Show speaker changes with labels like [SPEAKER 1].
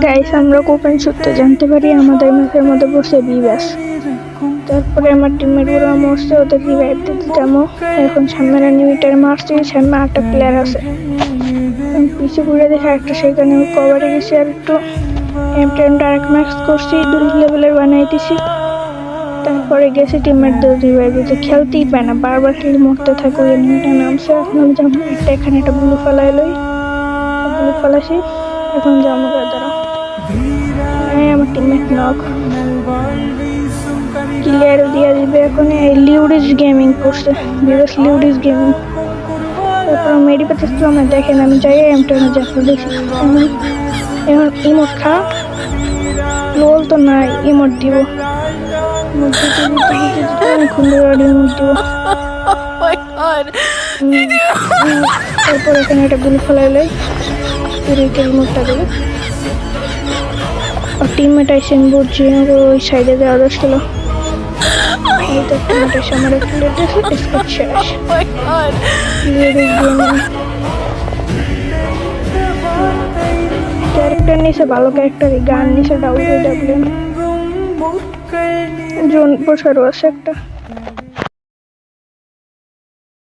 [SPEAKER 1] Guys আমরা Copen সূত্রে জানতে পারি, আমাদের ম্যাচের মধ্যে পড়ছে বি ব্যাস। তারপরে আমার টিমের ওরা মরছে, ওদের রিভাইভ দিতে যাব এখন সামনে লিমিটার মারছি, সামনে আটটা প্লেয়ার আছে। পিছে ঘুরে দেখে একটা, সেখানে কভারে গেছি আর একটু। এম ডাইরেক্ট ম্যাক্স করছি, দুই লেভেলের বানাই দিছি। তারপরে গেছি টিমের রিভাইভ দিতে খেলতেই পায় না, বারবার খেলে মরতে থাকে এনিমিটা নামছে। এখন আমি যাব একটা এখানে একটা ব্লু ফেলাই লই। ব্লু ফেলাসি এখন যাব দাঁড়া এই আমার টিমমেট নক ক্লিয়ার দিয়ে দিবে এখন এই লিউডিস গেমিং করছে বিরস লিউডিস গেমিং তারপর মেডি পাচ্ছিল না দেখেন আমি যাই এমটা না যাব দেখি। এখন ইমোট খা। লোল তো নাই ইমোট দিব। উম, তারপর এখানে একটা গুলি ফেলাইলে পুরীকে ইমোটটা দেবে আর টিমমেট আইসেন ওই সাইডে দেওয়া ছিল এই তো টিমমেট এসে আমার একটু লেট আছে স্কট শেষ। ক্যারেক্টার নিছে ভালো ক্যারেক্টার গান নিছে ডাব্লিউ ডাব্লিউ জোন প্রসারও আছে একটা।